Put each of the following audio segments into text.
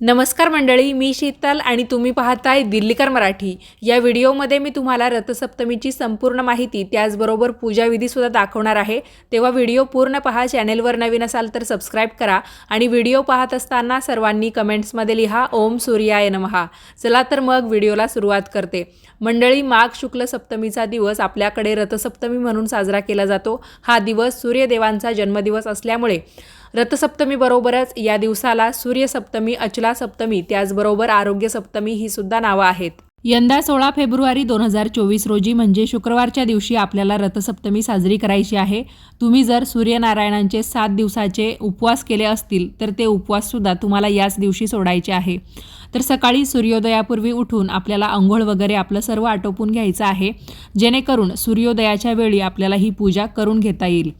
नमस्कार मंडळी मी शीतल आणि तुम्ही पाहताय दिल्लीकर मराठी. या व्हिडिओमध्ये मी तुम्हाला रथसप्तमीची संपूर्ण माहिती त्याचबरोबर पूजाविधीसुद्धा दाखवणार आहे. तेव्हा व्हिडिओ पूर्ण पहा चॅनेलवर नवीन असाल तर सबस्क्राईब करा आणि व्हिडिओ पाहत असताना सर्वांनी कमेंट्समध्ये लिहा ओम सूर्याय नमहा. चला तर मग व्हिडिओला सुरुवात करते. मंडळी माघ शुक्ल सप्तमीचा दिवस आपल्याकडे रथसप्तमी म्हणून साजरा केला जातो. हा दिवस सूर्यदेवांचा जन्मदिवस असल्यामुळे. रथसप्तमीबरोबरच या दिवसाला सूर्यसप्तमी अचला सप्तमी त्याचबरोबर आरोग्य सप्तमी ही सुद्धा नावं आहेत. यंदा सोळा फेब्रुवारी दोन हजार चोवीस रोजी म्हणजे शुक्रवारच्या दिवशी आपल्याला रथसप्तमी साजरी करायची आहे. तुम्ही जर सूर्यनारायणांचे सात दिवसाचे उपवास केले असतील तर ते उपवाससुद्धा तुम्हाला याच दिवशी सोडायचे आहे. तर सकाळी सूर्योदयापूर्वी उठून आपल्याला आंघोळ वगैरे आपलं सर्व आटोपून घ्यायचं आहे. जेणेकरून सूर्योदयाच्या वेळी आपल्याला ही पूजा करून घेता येईल.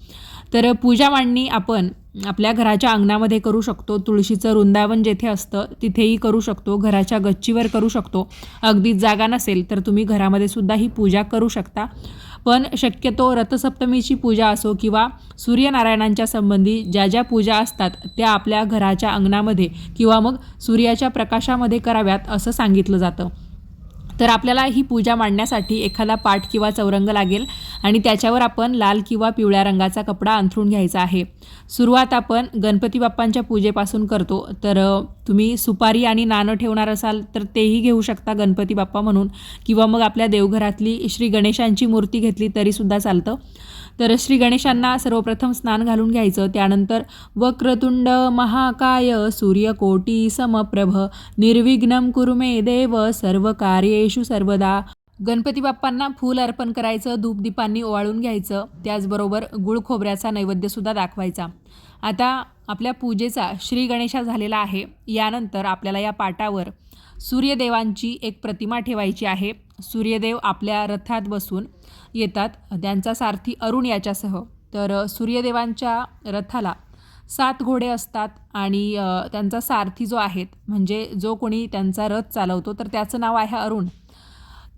तर पूजा मांडणी आपण आपल्या घराच्या अंगणामध्ये करू शकतो. तुळशीचं वृंदावन जेथे असतं तिथेही करू शकतो. घराच्या गच्चीवर करू शकतो. अगदीच जागा नसेल तर तुम्ही घरामध्ये सुद्धा ही पूजा करू शकता. पण शक्यतो रथसप्तमीची पूजा असो किंवा सूर्यनारायणांच्या संबंधी ज्या ज्या पूजा असतात त्या आपल्या घराच्या अंगणामध्ये किंवा मग सूर्याच्या प्रकाशामध्ये कराव्यात असं सांगितलं जातं. तर आपल्याला ही पूजा मांडण्यासाठी एखादा पाठ किंवा चौरंग लागेल आणि त्याच्यावर आपण लाल किंवा पिवळ्या रंगाचा कपडा अंथरून घ्यायचा आहे. सुरुवात आपण गणपती बाप्पांच्या पूजेपासून करतो. तर तुम्ही सुपारी आणि नाणं ठेवणार असाल तर तेही घेऊ शकता गणपती बाप्पा म्हणून किंवा मग आपल्या देवघरातली श्री गणेशांची मूर्ती घेतली तरीसुद्धा चालतं. तर श्री गणेशांना सर्वप्रथम स्नान घालून घ्यायचं. त्यानंतर वक्रतुंड महाकाय सूर्यकोटी समप्रभ निर्विघ्नम कुरुमे देव सर्व कार्येषु सर्वदा. गणपती बाप्पांना फूल अर्पण करायचं धूपदीपांनी ओवाळून घ्यायचं त्याचबरोबर गुळ खोबऱ्याचा नैवेद्यसुद्धा दाखवायचा. आता आपल्या पूजेचा श्री गणेशा झालेला आहे. यानंतर आपल्याला या पाटावर सूर्यदेवांची एक प्रतिमा ठेवायची आहे. सूर्यदेव आपल्या रथात बसून येतात. त्यांचा सारथी अरुण याच्यासह. तर सूर्यदेवांच्या रथाला सात घोडे असतात आणि त्यांचा सारथी जो आहेत म्हणजे जो कोणी त्यांचा रथ चालवतो तर त्याचं नाव आहे अरुण.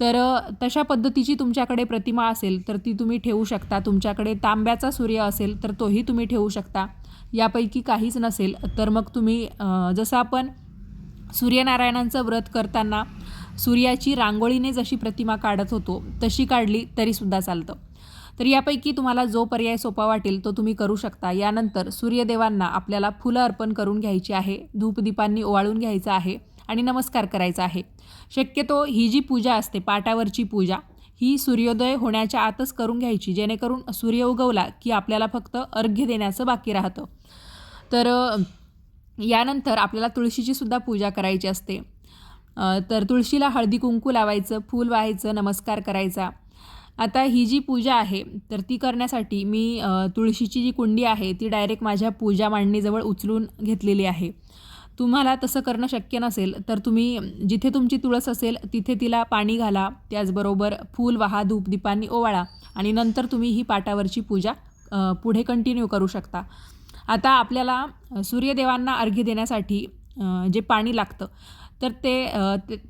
तर तशा पद्धतीची तुमच्याकडे प्रतिमा असेल तर ती तुम्ही ठेवू शकता. तुमच्याकडे तांब्याचा सूर्य असेल तर तोही तुम्ही ठेवू शकता. यापैकी काहीच नसेल तर मग तुम्ही जसं आपण सूर्यनारायणांचं व्रत करताना सूर्याची रांगोळीने जशी प्रतिमा काढत होतो तशी काढली तरीसुद्धा चालतं. तर यापैकी तुम्हाला जो पर्याय सोपा वाटेल तो तुम्ही करू शकता. यानंतर सूर्यदेवांना आपल्याला फुलं अर्पण करून घ्यायची आहे धूपदीपांनी ओवाळून घ्यायचं आहे आणि नमस्कार करायचा आहे. शक्यतो ही जी पूजा असते पाटावरची पूजा ही सूर्योदय होण्याच्या आतच करून घ्यायची जेणेकरून सूर्य उगवला की आपल्याला फक्त अर्घ्य देण्याचं बाकी राहतं. तर यानंतर आपल्याला तुळशीची सुद्धा पूजा करायची असते. तर तुळशीला हळदी कुंकू लावायचं फूल व्हायचं नमस्कार करायचा. आता ही जी पूजा आहे तर ती करण्यासाठी मी तुळशीची जी कुंडी आहे ती डायरेक्ट माझ्या पूजा मांडणीजवळ उचलून घेतलेली आहे. तुम्हाला तसं करणं शक्य नसेल तर तुम्ही जिथे तुमची तुळस असेल तिथे तिला पाणी घाला त्याचबरोबर फूल वाहा धूपदीपांनी ओवाळा आणि नंतर तुम्ही ही पाटावरची पूजा पुढे कंटिन्यू करू शकता. आता आपल्याला सूर्यदेवांना अर्घ्य देण्यासाठी जे पाणी लागतं तर ते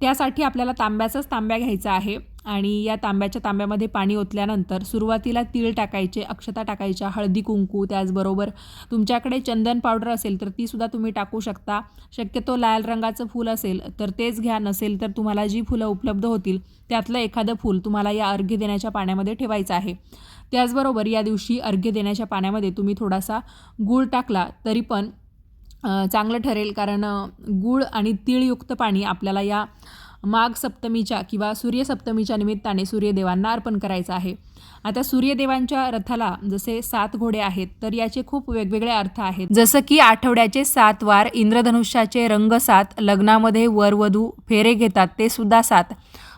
त्यासाठी आपल्याला तांब्याचाच तांब्या घ्यायचा आहे. आणि या तांब्याच्या तांब्यामध्ये पाणी ओतल्यानंतर सुरुवातीला तीळ टाकायचे अक्षता टाकायच्या हळदी कुंकू त्याचबरोबर तुमच्याकडे चंदन पावडर असेल तर तीसुद्धा तुम्ही टाकू शकता. शक्यतो लाल रंगाचं फूल असेल तर तेच घ्या नसेल तर तुम्हाला जी फुलं उपलब्ध होतील त्यातलं एखादं फूल तुम्हाला या अर्घ्य देण्याच्या पाण्यामध्ये ठेवायचं आहे. त्याचबरोबर या दिवशी अर्घ्य देण्याच्या पाण्यामध्ये तुम्ही थोडासा गूळ टाकला तरी पण चांगलं ठरेल कारण गूळ आणि तीळयुक्त पाणी आपल्याला या माघ सप्तमीच्या किंवा सूर्यसप्तमीच्या निमित्ताने सूर्यदेवांना अर्पण करायचं आहे. आता सूर्यदेवांच्या रथाला जसे सात घोडे आहेत तर याचे खूप वेगवेगळे अर्थ आहेत. जसं की आठवड्याचे सात वार इंद्रधनुष्याचे रंग सात लग्नामध्ये वरवधू फेरे घेतात ते सुद्धा सात.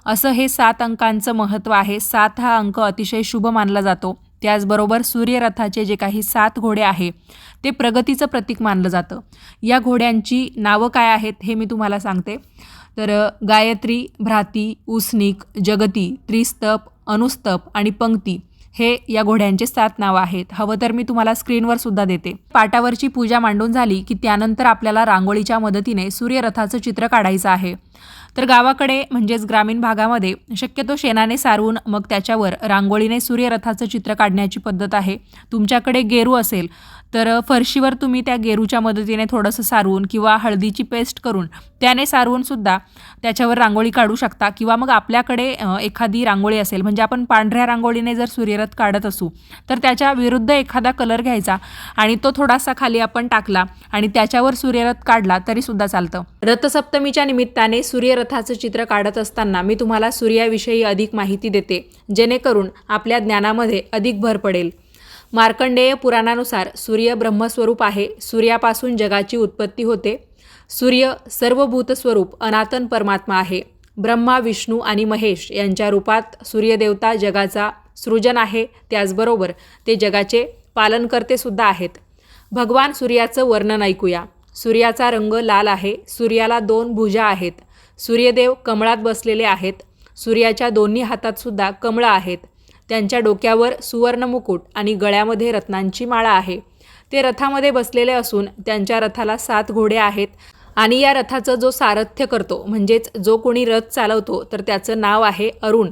असं हे सात अंकांचं महत्त्व आहे. सात हा अंक अतिशय शुभ मानला जातो. त्याचबरोबर सूर्यरथाचे जे काही सात घोडे आहे ते प्रगतीचं प्रतीक मानलं जातं. या घोड्यांची नावं काय आहेत हे मी तुम्हाला सांगते. तर गायत्री भ्राती उसनिक जगती त्रिस्तप अनुस्तप आणि पंक्ती हे या घोड्यांचे सात नावं आहेत. हवं तर मी तुम्हाला स्क्रीनवर सुद्धा देते. पाटावरची पूजा मांडून झाली की त्यानंतर आपल्याला रांगोळीच्या मदतीने सूर्यरथाचं चित्र काढायचं आहे. तर गावाकडे म्हणजेच ग्रामीण भागामध्ये शक्यतो शेणाने सारवून मग त्याच्यावर रांगोळीने सूर्यरथाचं चित्र काढण्याची पद्धत आहे. तुमच्याकडे गेरू असेल तर फरशीवर तुम्ही त्या गेरूच्या मदतीने थोडंसं सारवून किंवा हळदीची पेस्ट करून त्याने सारवूनसुद्धा त्याच्यावर रांगोळी काढू शकता किंवा मग आपल्याकडे एखादी रांगोळी असेल म्हणजे आपण पांढऱ्या रांगोळीने जर सूर्यरथ काढत असू तर त्याच्या विरुद्ध एखादा कलर घ्यायचा आणि तो थोडासा खाली आपण टाकला आणि त्याच्यावर सूर्यरथ काढला तरी सुद्धा चालतं. रथसप्तमीच्या निमित्ताने सूर्यरथाचं चित्र काढत असताना मी तुम्हाला सूर्याविषयी अधिक माहिती देते जेणेकरून आपल्या ज्ञानामध्ये अधिक भर पडेल. मार्कंडेय पुराणानुसार सूर्य ब्रह्मस्वरूप आहे. सूर्यापासून जगाची उत्पत्ती होते. सूर्य सर्वभूतस्वरूप अनातन परमात्मा आहे. ब्रह्मा विष्णू आणि महेश यांच्या रूपात सूर्यदेवता जगाचा सृजन आहे. त्याचबरोबर ते जगाचे पालनकर्ते सुद्धा आहेत. भगवान सूर्याचं वर्णन ऐकूया. सूर्याचा रंग लाल आहे. सूर्याला दोन भुजा आहेत. सूर्यदेव कमळात बसलेले आहेत. सूर्याच्या दोन्ही हातात सुद्धा कमळं आहेत. त्यांच्या डोक्यावर सुवर्ण मुकुट आणि गळ्यामध्ये रत्नांची माळा आहे. ते रथामध्ये बसलेले असून त्यांच्या रथाला सात घोडे आहेत आणि या रथाचं जो सारथ्य करतो म्हणजेच जो कोणी रथ चालवतो तर त्याचं नाव आहे अरुण.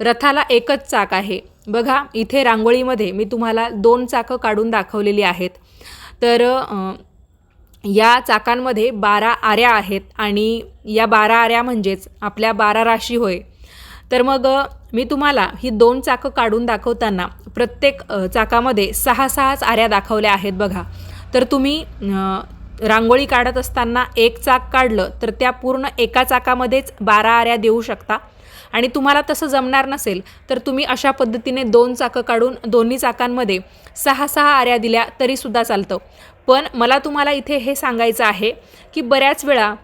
रथाला एकच चाक आहे. बघा इथे रांगोळीमध्ये मी तुम्हाला दोन चाकं काढून दाखवलेली आहेत. तर या चाकांमध्ये बारा आऱ्या आहेत आणि या बारा आऱ्या म्हणजेच आपल्या बारा राशी होय. तर मग मी तुम्हाला ही दोन चाकं काढून दाखवताना प्रत्येक चाकामध्ये सहा सहाच आऱ्या दाखवल्या आहेत बघा. तर तुम्ही रांगोळी काढत असताना एक चाक काढलं तर त्या पूर्ण एका चाकामध्येच बारा आऱ्या देऊ शकता. आणि तुम्हाला तसं जमणार नसेल तर तुम्ही अशा पद्धतीने दोन चाकं काढून दोन्ही चाकांमध्ये सहा सहा आऱ्या दिल्या तरीसुद्धा चालतं. पण मला तुम्हाला इथे हे सांगायचं आहे की बऱ्याच वेळा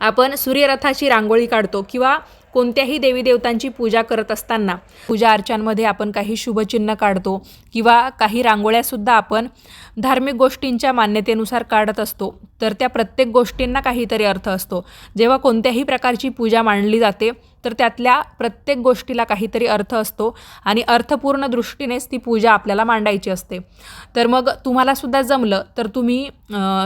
आपण सूर्यरथाची रांगोळी काढतो किंवा कोणत्याही देवी देवतांची पूजा करत असताना पूजा अर्चांमध्ये आपण काही शुभचिन्ह काढतो किंवा काही रांगोळ्यासुद्धा आपण धार्मिक गोष्टींच्या मान्यतेनुसार काढत असतो. तर त्या प्रत्येक गोष्टींना काहीतरी अर्थ असतो. जेव्हा कोणत्याही प्रकारची पूजा मांडली जाते तर त्यातल्या प्रत्येक गोष्टीला काहीतरी अर्थ असतो आणि अर्थपूर्ण दृष्टीनेच ती पूजा आपल्याला मांडायची असते. तर मग तुम्हालासुद्धा जमलं तर तुम्ही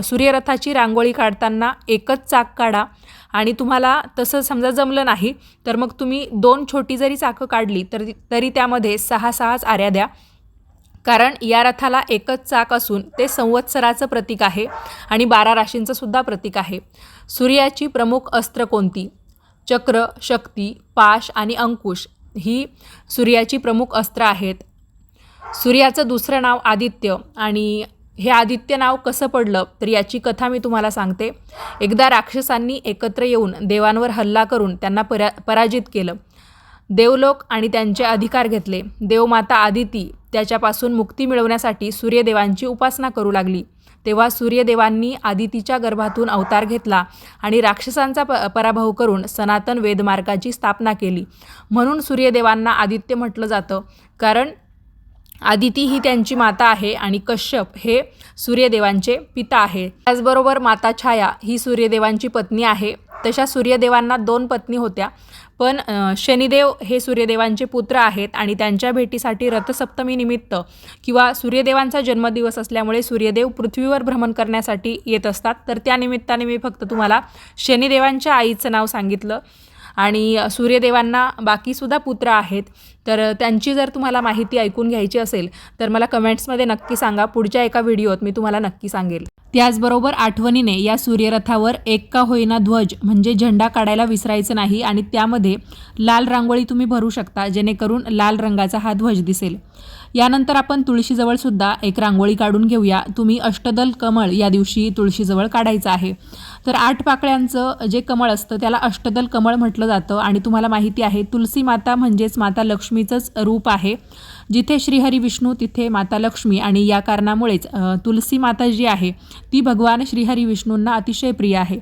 सूर्यरथाची रांगोळी काढताना एकच चाक काढा. आणि तुम्हाला तसं समजा जमलं नाही तर मग तुम्ही दोन छोटी जरी चाकं काढली तर तरी त्यामध्ये सहा सहाच आऱ्या द्या. कारण या रथाला एकच चाक असून ते संवत्सराचं प्रतीक आहे आणि बारा राशींचं सुद्धा प्रतीक आहे. सूर्याची प्रमुख अस्त्र कोणती? चक्र शक्ती पाश आणि अंकुश ही सूर्याची प्रमुख अस्त्र आहेत. सूर्याचं दुसरं नाव आदित्य आणि हे आदित्य नाव कसं पडलं तर याची कथा मी तुम्हाला सांगते. एकदा राक्षसांनी एकत्र येऊन देवांवर हल्ला करून त्यांना परा पराजित केलं. देवलोक आणि त्यांचे अधिकार घेतले. देवमाता आदिती त्याच्यापासून मुक्ती मिळवण्यासाठी सूर्यदेवांची उपासना करू लागली. तेव्हा सूर्यदेवांनी आदितीच्या गर्भातून अवतार घेतला आणि राक्षसांचा प पराभव करून सनातन वेदमार्गाची स्थापना केली. म्हणून सूर्यदेवांना आदित्य म्हटलं जातं. कारण आदिती ही त्यांची माता आहे आणि कश्यप हे सूर्यदेवांचे पिता आहे. त्याचबरोबर माता छाया ही सूर्यदेवांची पत्नी आहे. तशा सूर्यदेवांना दोन पत्नी होत्या. पण शनिदेव हे सूर्यदेवांचे पुत्र आहेत आणि त्यांच्या भेटीसाठी रथसप्तमी निमित्त किंवा सूर्यदेवांचा जन्मदिवस असल्यामुळे सूर्यदेव पृथ्वीवर भ्रमण करण्यासाठी येत असतात. तर त्या निमित्ताने मी फक्त तुम्हाला शनिदेवांच्या आईचं नाव सांगितलं. आणि सूर्यदेवांना बाकीसुद्धा पुत्र आहेत. तर त्यांची जर तुम्हाला माहिती ऐकून घ्यायची असेल तर मला कमेंट्समध्ये नक्की सांगा. पुढच्या एका व्हिडिओत मी तुम्हाला नक्की सांगेल. त्याचबरोबर आठवणीने या सूर्यरथावर एक का होईना ध्वज म्हणजे झेंडा काढायला विसरायचं नाही आणि त्यामध्ये लाल रांगोळी तुम्ही भरू शकता जेणेकरून लाल रंगाचा हा ध्वज दिसेल. यानंतर आपण तुळशीजवळ सुद्धा एक रांगोळी काढून घेऊया. तुम्ही अष्टदल कमळ या दिवशी तुळशीजवळ काढायचं आहे. तर आठ पाकळ्यांचं जे कमळ असतं त्याला अष्टदल कमळ म्हटलं जातं आणि तुम्हाला माहिती आहे तुलसी माता म्हणजेच माता लक्ष्मीचंच रूप आहे. जिथे श्रीहरी विष्णू तिथे माता लक्ष्मी आणि या कारणामुळेच तुलसी माता जी आहे ती भगवान श्रीहरी विष्णूंना अतिशय प्रिय आहे.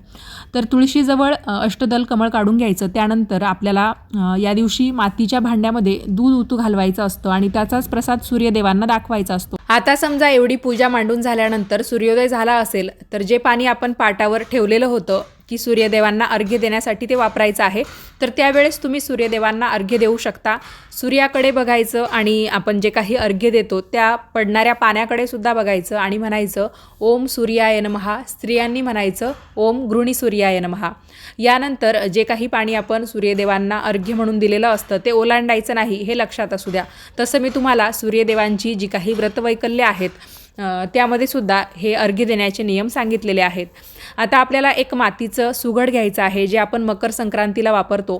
तर तुळशीजवळ अष्टदल कमळ काढून घ्यायचं. त्यानंतर आपल्याला या दिवशी मातीच्या भांड्यामध्ये दूध उतू घालवायचं असतं आणि त्याचाच प्रसाद सूर्यदेवांना दाखवायचा असतो. आता समजा एवढी पूजा मांडून झाल्यानंतर सूर्योदय झाला असेल तर जे पाणी आपण पाटावर ठेवलेलं होतं की सूर्यदेवांना अर्घ्य देण्यासाठी ते वापरायचं आहे तर त्यावेळेस तुम्ही सूर्यदेवांना अर्घ्य देऊ शकता. सूर्याकडे बघायचं आणि आपण जे काही अर्घ्य देतो त्या पडणाऱ्या पाण्याकडे सुद्धा बघायचं आणि म्हणायचं ओम सूर्याय नमहा. स्त्रियांनी म्हणायचं ओम गृणी सूर्याय नमहा. यानंतर जे काही पाणी आपण सूर्यदेवांना अर्घ्य म्हणून दिलेलं असतं ते ओलांडायचं नाही हे लक्षात असू द्या. तसं मी तुम्हाला सूर्यदेवांची जी काही कल्ले आहेत. त्यामध्ये सुद्धा हे अर्घ्य देण्याचे नियम सांगितलेले आहेत. आता आपल्याला एक मातीचं सुघड घ्यायचं आहे जे आपण मकर संक्रांतीला वापरतो.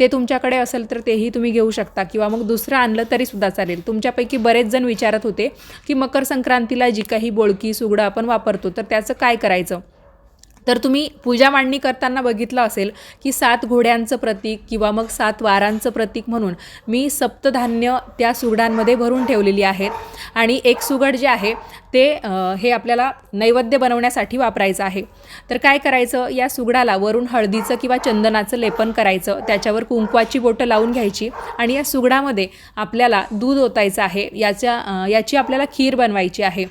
ते तुमच्याकडे असेल तर तेही तुम्ही घेऊ शकता किंवा मग दुसरं आणलं तरीसुद्धा चालेल. तुमच्यापैकी बरेच जण विचारत होते की मकर संक्रांतीला जी काही बोळकी सुगडं आपण वापरतो तर त्याचं काय करायचं? तर तुम्ही पूजा मांडणी करताना बघितलं असेल की सात घोड्यांचं प्रतीक किंवा मग सात वारांचं प्रतीक म्हणून मी सप्तधान्य त्या सुगडांमध्ये भरून ठेवलेली आहेत. आणि एक सुगड जे आहे ते हे आपल्याला नैवेद्य बनवण्यासाठी वापरायचं आहे. तर काय करायचं? या सुगडाला वरून हळदीचं किंवा चंदनाचं लेपन करायचं. त्याच्यावर कुंकवाची बोटं लावून घ्यायची आणि या सुगडामध्ये आपल्याला दूध ओतायचं आहे. याच्या याची आपल्याला खीर बनवायची आहे.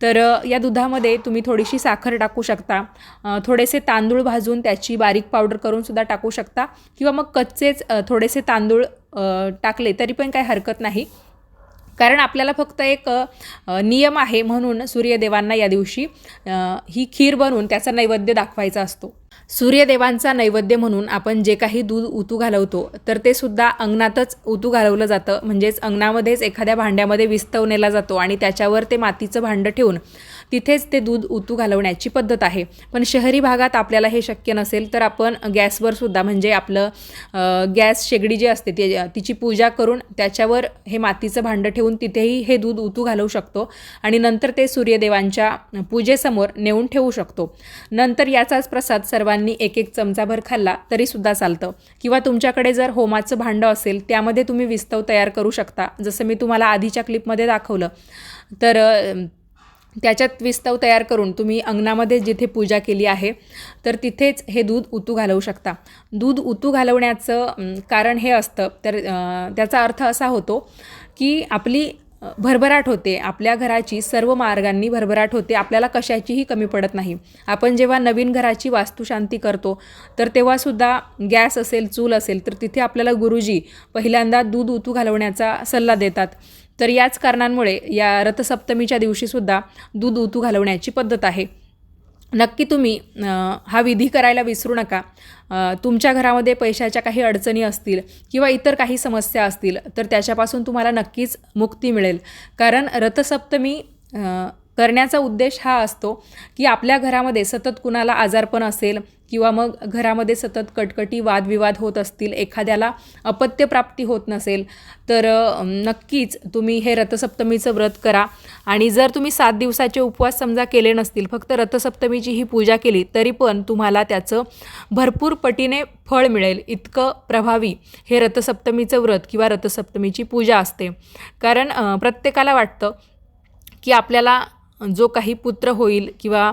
तर या दुधामध्ये तुम्ही थोडीशी साखर टाकू शकता. थोडेसे तांदूळ भाजून त्याची बारीक पावडर करूनसुद्धा टाकू शकता. किंवा मग कच्चेच थोडेसे तांदूळ टाकले तरी पण काही हरकत नाही. कारण आपल्याला फक्त एक नियम आहे म्हणून सूर्यदेवांना या दिवशी ही खीर बनवून त्याचा नैवेद्य दाखवायचा असतो. सूर्यदेवांचा नैवेद्य म्हणून आपण जे काही दूध उतू घालवतो तर ते सुद्धा अंगणातच उतू घालवलं जातं. म्हणजेच अंगणामध्येच एखाद्या भांड्यामध्ये विस्तवनेला जातो आणि त्याच्यावर ते मातीचं भांडं ठेवून तिथेच ते दूध उतू घालवण्याची पद्धत आहे. पण शहरी भागात आपल्याला हे शक्य नसेल तर आपण गॅसवर सुद्धा म्हणजे आपलं गॅस शेगडी जी असते ती तिची पूजा करून त्याच्यावर हे मातीचं भांडं ठेवून तिथेही हे दूध उतू घालवू शकतो आणि नंतर ते सूर्यदेवांच्या पूजेसमोर नेऊन ठेवू शकतो. नंतर याचाच प्रसाद सर्वांनी एक एक चमचाभर खाल्ला तरीसुद्धा चालतं. किंवा तुमच्याकडे जर होमाचं भांडं असेल त्यामध्ये तुम्ही विस्तव तयार करू शकता. जसं मी तुम्हाला आधीच्या क्लिपमध्ये दाखवलं. तर त्याच्यात विस्तव तयार करून तुम्ही अंगणामध्ये जिथे पूजा केली आहे तर तिथेच हे दूध उतू घालवू शकता. दूध उतू घालवण्याचं कारण हे असतं. तर त्याचा अर्थ असा होतो की आपली भरभराट होते. आपल्या घराची सर्व मार्गांनी भरभराट होते. आपल्याला कशाचीही कमी पडत नाही. आपण जेव्हा नवीन घराची वास्तुशांती करतो तर तेव्हासुद्धा गॅस असेल चूल असेल तर तिथे आपल्याला गुरुजी पहिल्यांदा दूध उतू घालवण्याचा सल्ला देतात. तर याच कारणांमुळे या रथसप्तमीच्या दिवशीसुद्धा दूध उतू घालवण्याची पद्धत आहे. नक्की तुम्ही हा विधी करायला विसरू नका. तुमच्या घरामध्ये पैशाच्या काही अडचणी असतील किंवा इतर काही समस्या असतील तर त्याच्यापासून तुम्हाला नक्कीच मुक्ती मिळेल. कारण रथसप्तमी करण्याचा उद्देश हा असतो की आपल्या घरामध्ये सतत कुणाला आजारपण असेल किंवा मग घरामध्ये सतत कटकटी वादविवाद होत असतील एखाद्याला अपत्यप्राप्ती होत नसेल तर नक्कीच तुम्ही हे रथसप्तमीचं व्रत करा. आणि जर तुम्ही सात दिवसाचे उपवास समजा केले नसतील फक्त रथसप्तमीची ही पूजा केली तरी पण तुम्हाला त्याचं भरपूर पटीने फळ मिळेल. इतकं प्रभावी हे रथसप्तमीचं व्रत किंवा रथसप्तमीची पूजा असते. कारण प्रत्येकाला वाटतं की आपल्याला जो काही पुत्र होईल किंवा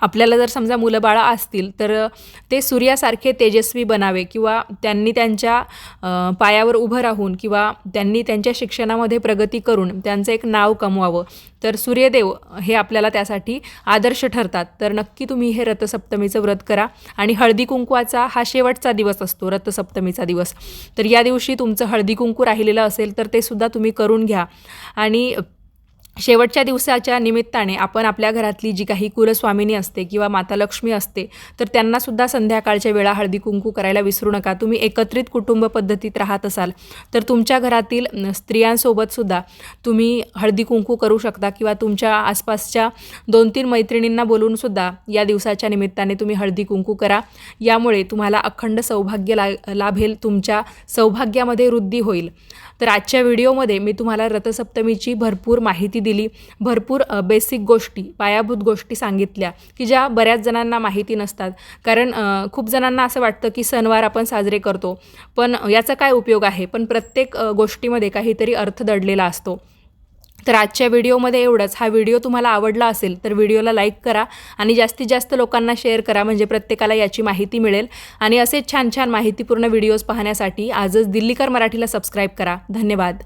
आपल्याला जर समजा मुलं बाळं असतील तर ते सूर्यासारखे तेजस्वी बनावे किंवा त्यांनी त्यांच्या पायावर उभं राहून किंवा त्यांनी त्यांच्या शिक्षणामध्ये प्रगती करून त्यांचं एक नाव कमवावं. तर सूर्यदेव हे आपल्याला त्यासाठी आदर्श ठरतात. तर नक्की तुम्ही हे रथसप्तमीचं व्रत करा आणि हळदी कुंकवाचा हा शेवटचा दिवस असतो रथसप्तमीचा दिवस. तर या दिवशी तुमचं हळदी कुंकू राहिलेलं असेल तर ते सुद्धा तुम्ही करून घ्या. आणि शेवटच्या दिवसाच्या निमित्ताने आपण आपल्या घरातली जी काही कुलस्वामिनी असते किंवा माता लक्ष्मी असते तर त्यांनासुद्धा संध्याकाळच्या वेळा हळदी कुंकू करायला विसरू नका. तुम्ही एकत्रित कुटुंब पद्धतीत राहत असाल तर तुमच्या घरातील स्त्रियांसोबतसुद्धा तुम्ही हळदी कुंकू करू शकता किंवा तुमच्या आसपासच्या दोन तीन मैत्रिणींना बोलूनसुद्धा या दिवसाच्या निमित्ताने तुम्ही हळदी कुंकू करा. यामुळे तुम्हाला अखंड सौभाग्य ला लाभेल तुमच्या सौभाग्यामध्ये वृद्धी होईल. तर आजच्या व्हिडिओमध्ये मी तुम्हाला रथसप्तमीची भरपूर माहिती दिली भरपूर बेसिक गोष्टी पायाभूत गोष्टी सांगितल्या की ज्या बऱ्याच जणांना माहिती नसतात. कारण खूप जणांना असं वाटतं की सणवार आपण साजरे करतो पण याचा काय उपयोग आहे? पण प्रत्येक गोष्टीमध्ये काहीतरी अर्थ दडलेला असतो. तर आजच्या व्हिडिओमध्ये एवढंच. हा व्हिडिओ तुम्हाला आवडला असेल तर व्हिडिओला लाईक करा आणि जास्तीत जास्त लोकांना शेअर करा म्हणजे प्रत्येकाला याची माहिती मिळेल. आणि असेच छान छान माहितीपूर्ण व्हिडिओज पाहण्यासाठी आजच दिल्लीकर मराठीला सबस्क्राईब करा. धन्यवाद.